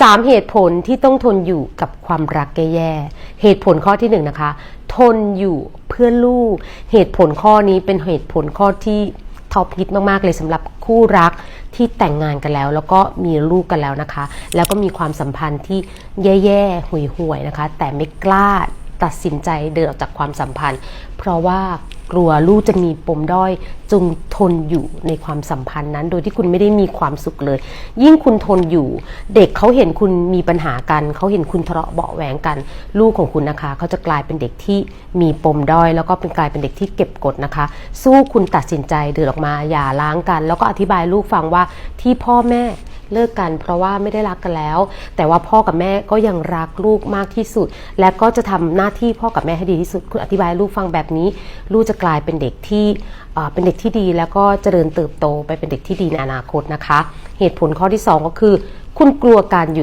สามเหตุผลที่ต้องทนอยู่กับความรักแย่ๆเหตุผลข้อที่หนึ่งนะคะ ทนอยู่เพื่อลูก เหตุผลข้อนี้เป็นเหตุผลข้อที่ท็อปฮิตมาก ๆ เลยสำหรับคู่รักที่แต่งงานกันแล้ว แล้วก็มีลูกกันแล้วนะคะ แล้วก็มีความสัมพันธ์ที่แย่ๆห่วยๆนะคะ แต่ไม่กล้าตัดสินใจเดินออกจากความสัมพันธ์ เพราะว่า กลัวลูกจะมีปมด้อยจงทนอยู่ในความสัมพันธ์นั้น โดยที่คุณไม่ได้มีความสุขเลย ยิ่งคุณทนอยู่ เด็กเขาเห็นคุณมีปัญหากันเขาเห็นคุณทะเลาะเบาะแหวงกัน ลูกของคุณนะคะเขาจะกลายเป็นเด็กที่มีปมด้อย แล้วก็เป็นกลายเป็นเด็กที่เก็บกดนะคะ สู้คุณตัดสินใจเดินออกมาอย่าล้างกัน แล้วก็อธิบายลูกฟังว่าที่พ่อแม่ เลิกกัน เพราะว่าไม่ได้รักกันแล้ว แต่ว่าพ่อกับแม่ก็ยังรักลูกมากที่สุด และก็จะทำหน้าที่พ่อกับแม่ให้ดีที่สุด คุณอธิบายลูกฟังแบบนี้ ลูกจะกลายเป็นเด็กที่เอ่อเป็นเด็กที่ดีแล้วก็เจริญเติบโตไปเป็นเด็กที่ดีในอนาคตนะคะ เหตุผลข้อที่สองก็คือ คุณกลัวการอยู่